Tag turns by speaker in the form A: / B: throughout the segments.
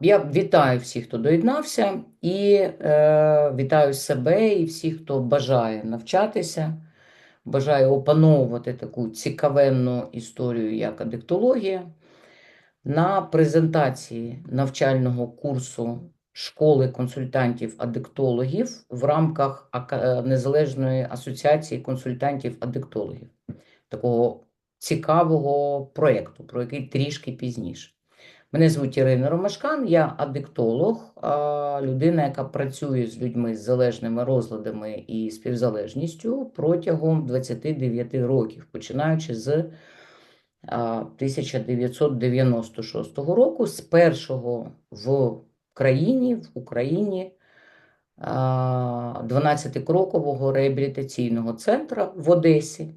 A: Я вітаю всіх, хто доєднався, і е, вітаю себе і всіх, хто бажає навчатися, бажає опановувати таку цікавенну історію, як адиктологія. На презентації навчального курсу школи консультантів-адиктологів в рамках Незалежної асоціації консультантів-адиктологів, такого цікавого проєкту, про який трішки пізніше. Мене звуть Ірина Ромашкан, я адиктолог, людина, яка працює з людьми з залежними розладами і співзалежністю протягом 29 років, починаючи з 1996 року, з першого в країні, в Україні 12-крокового реабілітаційного центру в Одесі.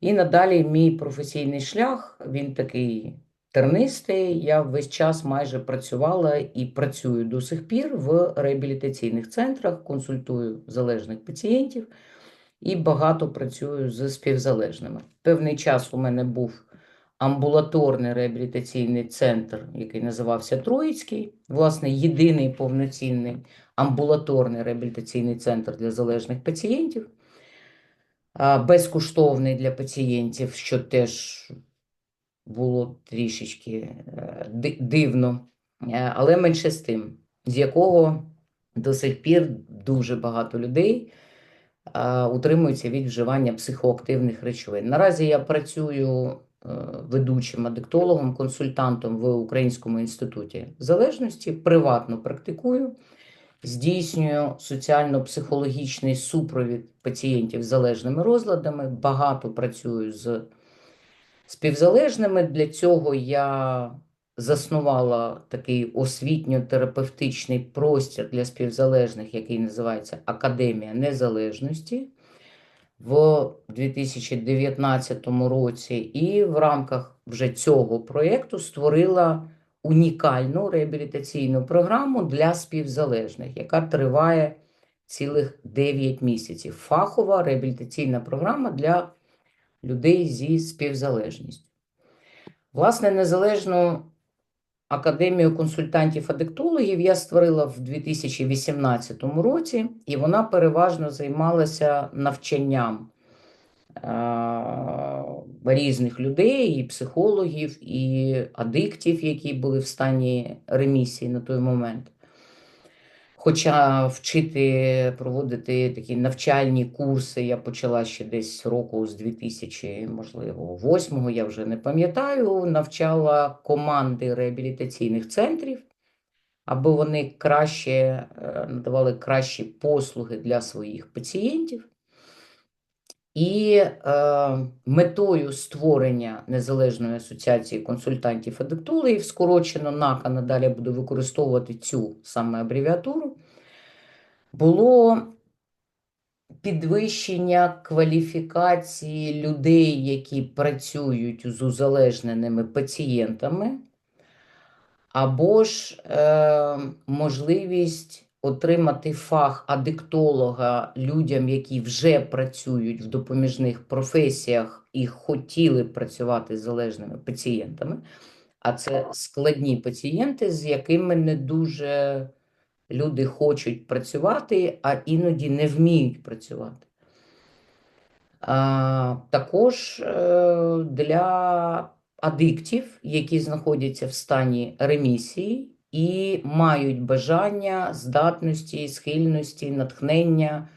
A: І надалі мій професійний шлях, він такий тернистий. Я весь час майже працювала і працюю до сих пір в реабілітаційних центрах, консультую залежних пацієнтів і багато працюю з співзалежними. Певний час у мене був амбулаторний реабілітаційний центр, який називався Троїцький, власне, єдиний повноцінний амбулаторний реабілітаційний центр для залежних пацієнтів безкоштовний для пацієнтів, що теж було трішечки е, дивно, Е, але менше з тим, з якого до сих пір дуже багато людей утримуються від вживання психоактивних речовин. Наразі я працюю е, ведучим адиктологом, консультантом в Українському інституті залежності, приватно практикую здійснюю соціально-психологічний супровід пацієнтів з залежними розладами, багато працюю з співзалежними. Для цього я заснувала такий освітньо-терапевтичний простір для співзалежних, який називається Академія Незалежності. В 2019 році, і в рамках вже цього проєкту створила унікальну реабілітаційну програму для співзалежних, яка триває цілих 9 місяців. Фахова реабілітаційна програма для людей зі співзалежністю. Власне, незалежну академію консультантів-адиктологів я створила в 2018 році, і вона переважно займалася навчанням різних людей, і психологів, і адиктів, які були в стані ремісії на той момент. Хоча вчити, проводити такі навчальні курси я почала ще десь року з 2000, можливо, 8 я вже не пам'ятаю, навчала команди реабілітаційних центрів, аби вони краще е, надавали кращі послуги для своїх пацієнтів. І е, метою створення Незалежної асоціації консультантів-адиктологів, скорочено НАКА, надалі буду використовувати цю саме абревіатуру, було підвищення кваліфікації людей, які працюють з узалежненими пацієнтами, або ж е, можливість отримати фах адиктолога людям, які вже працюють в допоміжних професіях і хотіли працювати з залежними пацієнтами. А це складні пацієнти, з якими не дуже люди хочуть працювати, а іноді не вміють працювати. А, також е, для адиктів, які знаходяться в стані ремісії і мають бажання, здатності, схильності, натхнення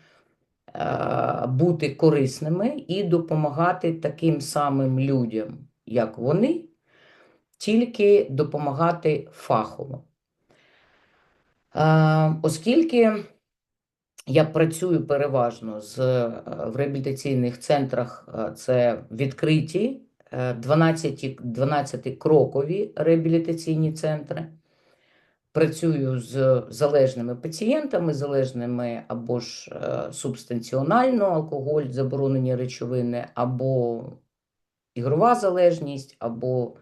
A: е, бути корисними і допомагати таким самим людям, як вони, тільки допомагати фахово. Е, Оскільки я працюю переважно з, е, в реабілітаційних центрах, це відкриті е, 12, 12-крокові реабілітаційні центри. Працюю з залежними пацієнтами, залежними або ж е, субстанціонально, алкоголь, заборонені речовини, або ігрова залежність, або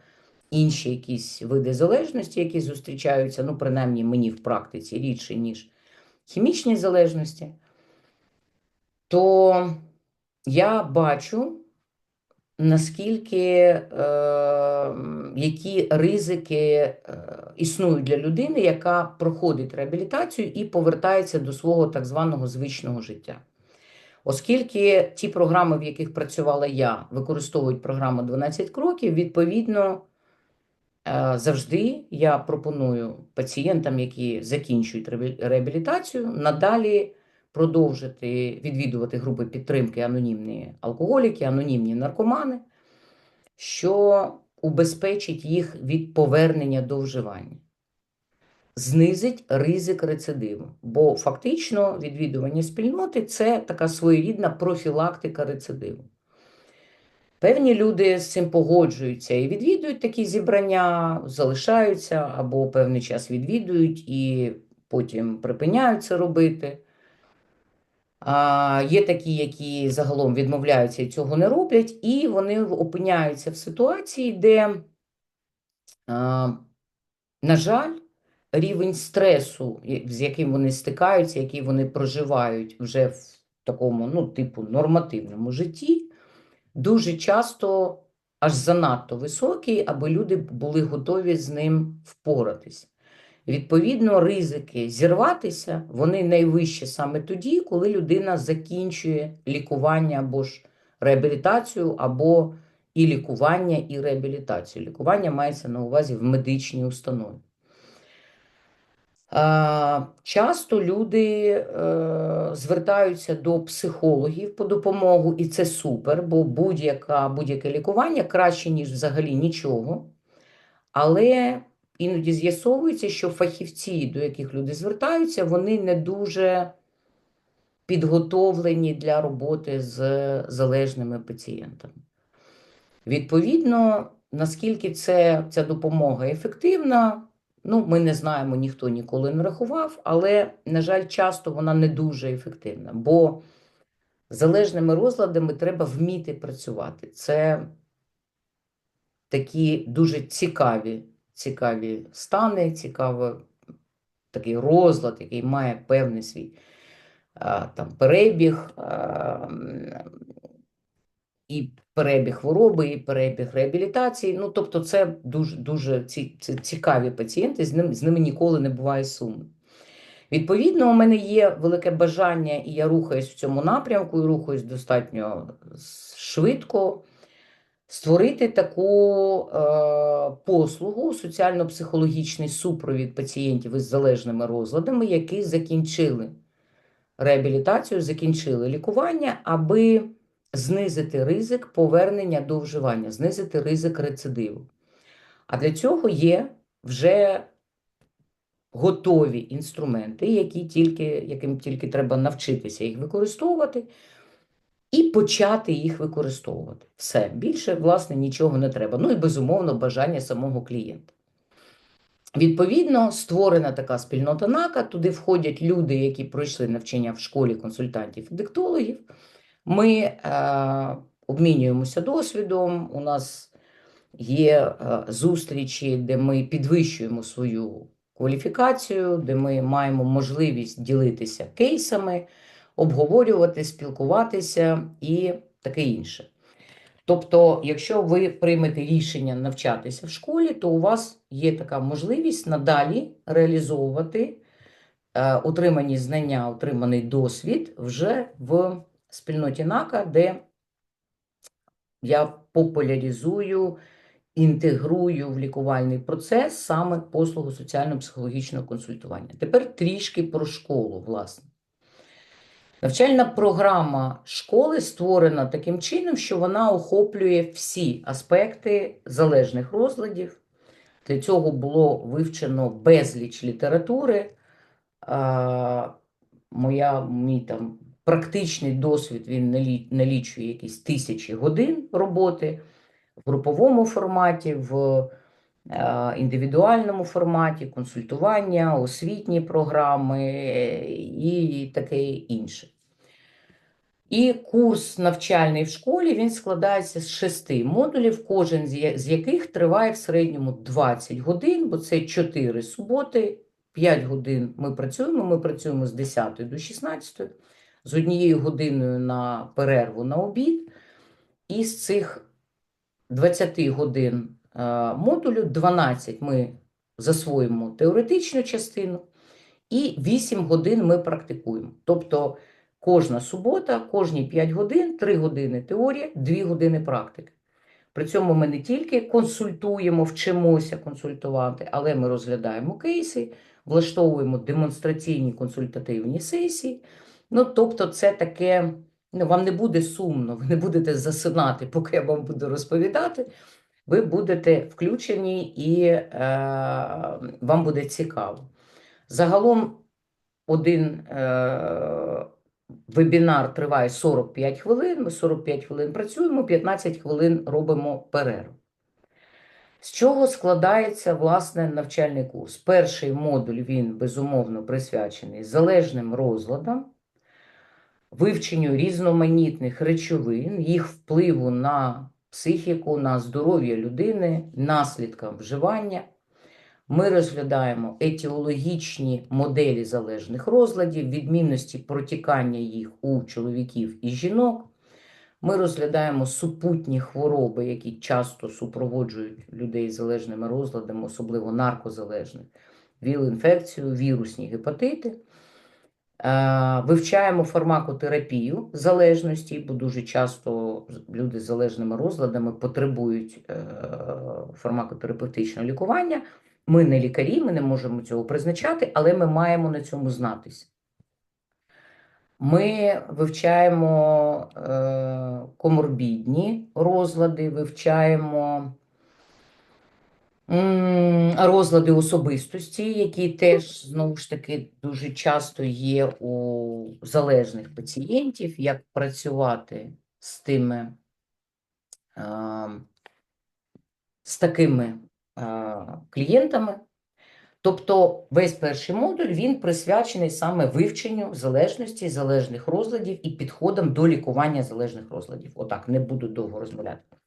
A: інші якісь види залежності, які зустрічаються, ну, принаймні мені в практиці рідше, ніж хімічні залежності, то я бачу наскільки е, які ризики е, існують для людини, яка проходить реабілітацію і повертається до свого так званого звичного життя. Оскільки ті програми, в яких працювала я, використовують програму 12 кроків, відповідно, е, завжди я пропоную пацієнтам, які закінчують реабілітацію, надалі продовжити відвідувати групи підтримки анонімні алкоголіки, анонімні наркомани, що убезпечить їх від повернення до вживання. Знизить ризик рецидиву, бо фактично відвідування спільноти це така своєрідна профілактика рецидиву. Певні люди з цим погоджуються і відвідують такі зібрання, залишаються або певний час відвідують і потім припиняють це робити. Є такі, які загалом відмовляються і цього не роблять, і вони опиняються в ситуації, де, на жаль, рівень стресу, з яким вони стикаються, який вони проживають вже в такому, ну, типу, нормативному житті, дуже часто аж занадто високий, аби люди були готові з ним впоратись. Відповідно, ризики зірватися, вони найвищі саме тоді, коли людина закінчує лікування або ж реабілітацію, або і лікування, і реабілітацію. Лікування мається на увазі в медичній установі. Часто люди е, звертаються до психологів по допомогу, і це супер, бо будь-яке будь лікування краще, ніж взагалі нічого. Але іноді з'ясовується, що фахівці, до яких люди звертаються, вони не дуже підготовлені для роботи з залежними пацієнтами. Відповідно, наскільки це, ця допомога ефективна, ну, ми не знаємо, ніхто ніколи не рахував, але, на жаль, часто вона не дуже ефективна, бо залежними розладами треба вміти працювати. Це такі дуже цікаві цікаві стани, цікавий такий розлад, який має певний свій там перебіг і перебіг хвороби, і перебіг реабілітації. Ну, тобто, це дуже дуже цікаві пацієнти, з ними, з ними ніколи не буває суми. Відповідно, у мене є велике бажання, і я рухаюсь в цьому напрямку, і рухаюсь достатньо швидко створити таку е, послугу, соціально-психологічний супровід пацієнтів із залежними розладами, які закінчили реабілітацію, закінчили лікування, аби знизити ризик повернення до вживання, знизити ризик рецидиву. А для цього є вже готові інструменти, які тільки, яким тільки треба навчитися їх використовувати і почати їх використовувати. Все, більше, власне, нічого не треба. Ну і безумовно, бажання самого клієнта. Відповідно, створена така спільнота НАКА, туди входять люди, які пройшли навчання в школі консультантів і диктологів. Ми е, обмінюємося досвідом. У нас є е, зустрічі, де ми підвищуємо свою кваліфікацію, де ми маємо можливість ділитися кейсами обговорювати, спілкуватися і таке інше. Тобто, якщо ви приймете рішення навчатися в школі, то у вас є така можливість надалі реалізовувати е, отримані знання, отриманий досвід вже в спільноті НАКА, де я популяризую, інтегрую в лікувальний процес саме послугу соціально-психологічного консультування. Тепер трішки про школу, власне. Навчальна програма школи створена таким чином, що вона охоплює всі аспекти залежних розладів. Для цього було вивчено безліч літератури. Моя, Мій там практичний досвід він налічує якісь тисячі годин роботи в груповому форматі, в індивідуальному форматі, консультування, освітні програми е, і таке інше. І курс навчальний в школі він складається з шести модулів, кожен з яких триває в середньому 20 годин, бо це 4 суботи, 5 годин ми працюємо. Ми працюємо з 10 до 16, з однією годиною на перерву на обід. І з цих 20 годин е, модулю 12 ми засвоїмо теоретичну частину, і 8 годин ми практикуємо. Тобто кожна субота, кожні 5 годин, 3 години теорія, 2 години практики. При цьому ми не тільки консультуємо, вчимося консультувати, але ми розглядаємо кейси, влаштовуємо демонстраційні консультативні сесії. Ну, тобто, це таке, ну, вам не буде сумно, ви не будете засинати, поки я вам буду розповідати. Ви будете включені і е, вам буде цікаво. Загалом один е, вебінар триває 45 хвилин. Ми 45 хвилин працюємо, 15 хвилин робимо перерву. З чого складається власне навчальний курс? Перший модуль він безумовно присвячений залежним розладам, вивченню різноманітних речовин, їх впливу на психіку, на здоров'я людини, наслідкам вживання. Ми розглядаємо етіологічні моделі залежних розладів, відмінності протікання їх у чоловіків і жінок. Ми розглядаємо супутні хвороби, які часто супроводжують людей з залежними розладами, особливо наркозалежних, віл-інфекцію, вірусні гепатити. Е, Вивчаємо фармакотерапію залежності, бо дуже часто люди з залежними розладами потребують е, фармакотерапевтичного лікування. Ми не лікарі, ми не можемо цього призначати, але ми маємо на цьому знатись. Ми вивчаємо е, коморбідні розлади, вивчаємо розлади особистості, які теж, знову ж таки, дуже часто є у залежних пацієнтів, як працювати з тими, з такими клієнтами. Тобто весь перший модуль він присвячений саме вивченню залежності, залежних розладів і підходам до лікування залежних розладів. Отак, не буду довго розмовляти.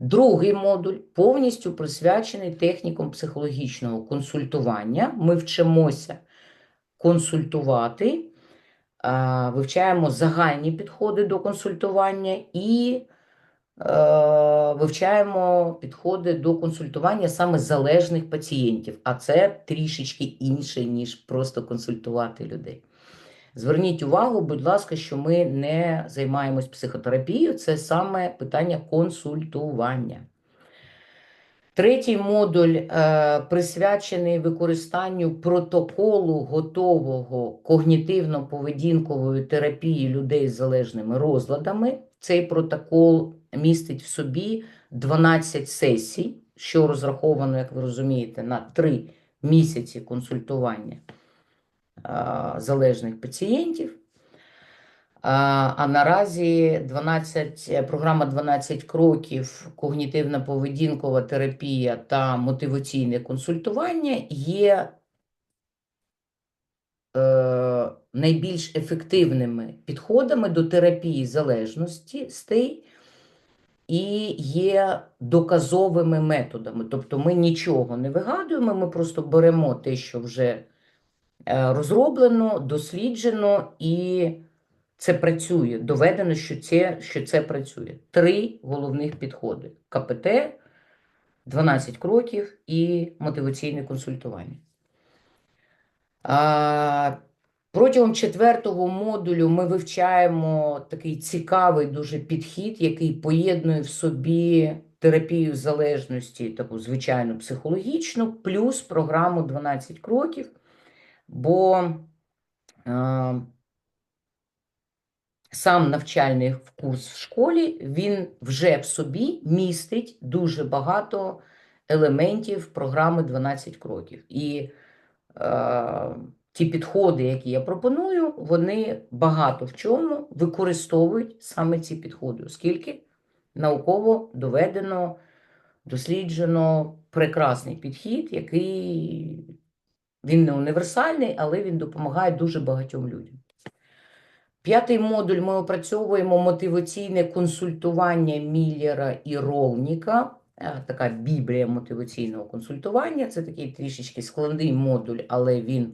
A: Другий модуль повністю присвячений технікам психологічного консультування. Ми вчимося консультувати, вивчаємо загальні підходи до консультування і е, вивчаємо підходи до консультування саме залежних пацієнтів, а це трішечки інше, ніж просто консультувати людей. Зверніть увагу, будь ласка, що ми не займаємось психотерапією, це саме питання консультування. Третій модуль е, присвячений використанню протоколу готового когнітивно-поведінкової терапії людей з залежними розладами. Цей протокол містить в собі 12 сесій, що розраховано, як ви розумієте, на 3 місяці консультування залежних пацієнтів. А, а наразі 12, е, програма 12 кроків, когнітивно-поведінкова терапія та мотиваційне консультування є е, найбільш ефективними підходами до терапії залежностей і є доказовими методами. Тобто ми нічого не вигадуємо, ми просто беремо те, що вже е, розроблено, досліджено, і це працює. Доведено, що це, що це працює. Три головних підходи: КПТ, 12 кроків і мотиваційне консультування. А, Протягом четвертого модулю ми вивчаємо такий цікавий дуже підхід, який поєднує в собі терапію залежності, таку звичайну психологічну, плюс програму 12 кроків. Бо е, сам навчальний курс в школі він вже в собі містить дуже багато елементів програми 12 кроків. І е, ті підходи, які я пропоную, вони багато в чому використовують саме ці підходи, оскільки науково доведено, досліджено прекрасний підхід, який він не універсальний, але він допомагає дуже багатьом людям. П'ятий модуль ми опрацьовуємо мотиваційне консультування Міллера і Ролніка. Е, Така біблія мотиваційного консультування. Це такий трішечки складний модуль, але він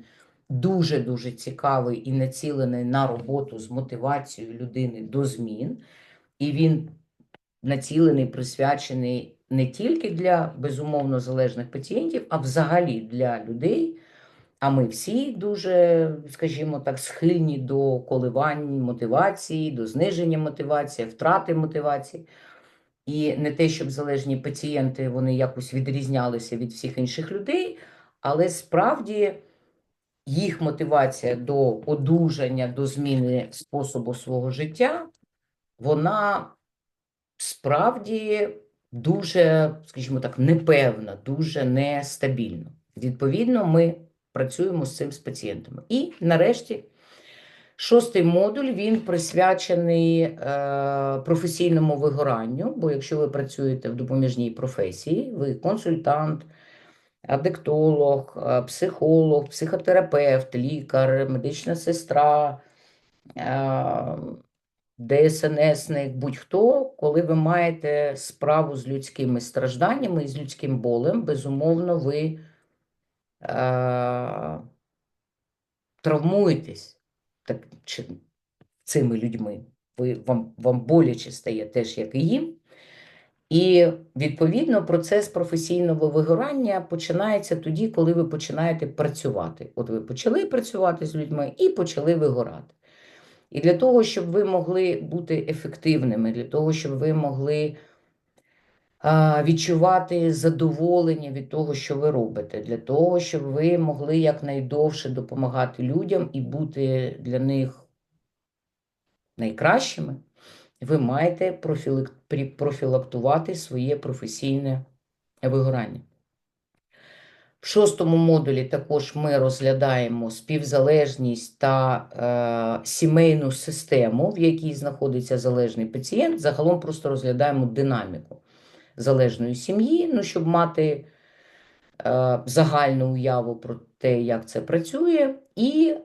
A: дуже-дуже цікавий і націлений на роботу з мотивацією людини до змін. І він націлений, присвячений не тільки для безумовно залежних пацієнтів, а взагалі для людей. А ми всі дуже, скажімо так, схильні до коливань мотивації, до зниження мотивації, втрати мотивації. І не те, щоб залежні пацієнти вони якось відрізнялися від всіх інших людей, але справді їх мотивація до одужання, до зміни способу свого життя, вона справді дуже, скажімо так, непевна, дуже нестабільна. Відповідно, ми працюємо з цим з пацієнтами. І нарешті. Шостий модуль він присвячений е, професійному вигоранню, бо якщо ви працюєте в допоміжній професії, ви консультант, адиктолог, е, психолог, психотерапевт, лікар, медична сестра, е, ДСНСник, будь-хто, коли ви маєте справу з людськими стражданнями і з людським болем, безумовно, ви е, травмуєтесь так, чи, цими людьми. Ви, вам, вам боляче стає теж, як і їм. І, відповідно, процес професійного вигорання починається тоді, коли ви починаєте працювати. От ви почали працювати з людьми і почали вигорати. І для того, щоб ви могли бути ефективними, для того, щоб ви могли відчувати задоволення від того, що ви робите, для того, щоб ви могли якнайдовше допомагати людям і бути для них найкращими, ви маєте профілактувати своє професійне вигорання. В шостому модулі також ми розглядаємо співзалежність та е, сімейну систему, в якій знаходиться залежний пацієнт. Загалом просто розглядаємо динаміку залежної сім'ї, ну, щоб мати е, загальну уяву про те, як це працює, і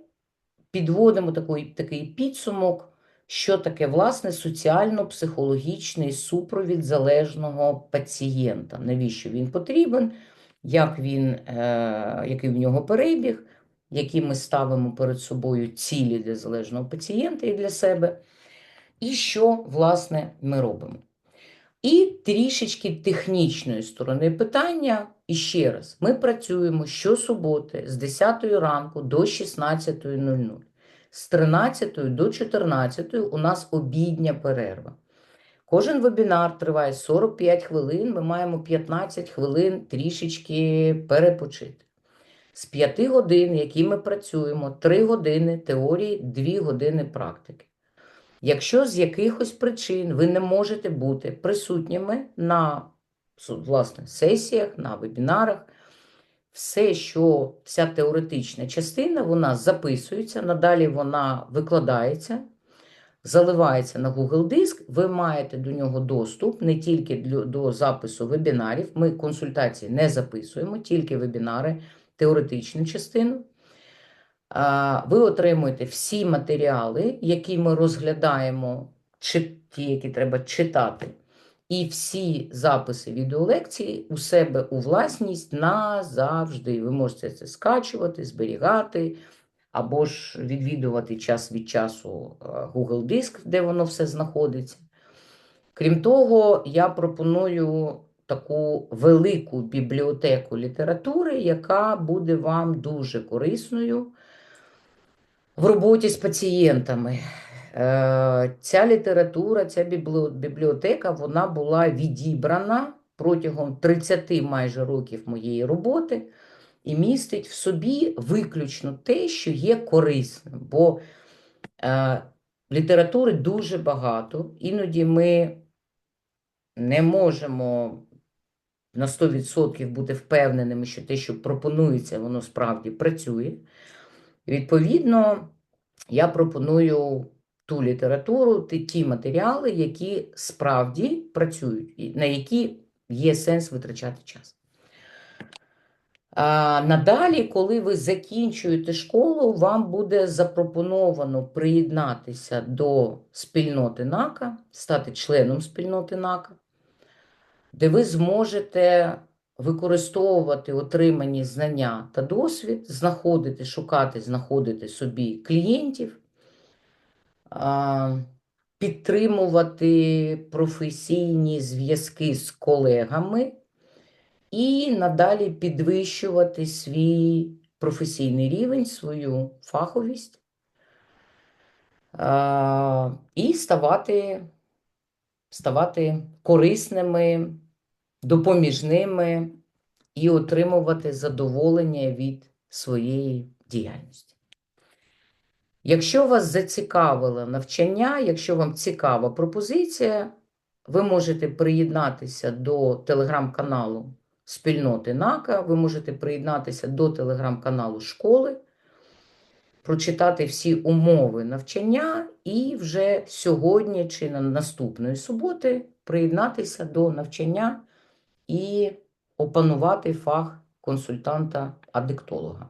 A: підводимо такий, такий підсумок, що таке власне соціально-психологічний супровід залежного пацієнта. Навіщо він потрібен, як він, е, який в нього перебіг, які ми ставимо перед собою цілі для залежного пацієнта і для себе, і що, власне, ми робимо. І трішечки технічної сторони питання. І ще раз, ми працюємо щосуботи з 10 ранку до 16.00. З 13 до 14 у нас обідня перерва. Кожен вебінар триває 45 хвилин, ми маємо 15 хвилин трішечки перепочити. З 5 годин, які ми працюємо, 3 години теорії, 2 години практики. Якщо з якихось причин ви не можете бути присутніми на власне, сесіях, на вебінарах, все, що вся теоретична частина, вона записується, надалі вона викладається, заливається на Google Диск, ви маєте до нього доступ не тільки до запису вебінарів, ми консультації не записуємо, тільки вебінари, теоретичну частину. Ви отримуєте всі матеріали, які ми розглядаємо, чи ті, які треба читати, і всі записи відеолекцій у себе у власність назавжди. Ви можете це скачувати, зберігати, або ж відвідувати час від часу е, Google Диск, де воно все знаходиться. Крім того, я пропоную таку велику бібліотеку літератури, яка буде вам дуже корисною в роботі з пацієнтами. Е, Ця література, ця бібліотека, вона була відібрана протягом 30 майже років моєї роботи і містить в собі виключно те, що є корисним. Бо е, літератури дуже багато, іноді ми не можемо на 100% бути впевненими, що те, що пропонується, воно справді працює. Відповідно, я пропоную ту літературу, ті, матеріали, які справді працюють, на які є сенс витрачати час. А, надалі, коли ви закінчуєте школу, вам буде запропоновано приєднатися до спільноти НАКА, стати членом спільноти НАКА, де ви зможете використовувати отримані знання та досвід, знаходити, шукати, знаходити собі клієнтів, підтримувати професійні зв'язки з колегами і надалі підвищувати свій професійний рівень, свою фаховість і ставати, ставати корисними, допоміжними і отримувати задоволення від своєї діяльності. Якщо вас зацікавило навчання, якщо вам цікава пропозиція, ви можете приєднатися до телеграм-каналу спільноти НАКА, ви можете приєднатися до телеграм-каналу школи, прочитати всі умови навчання і вже сьогодні чи на наступної суботи приєднатися до навчання і опанувати фах консультанта-адиктолога.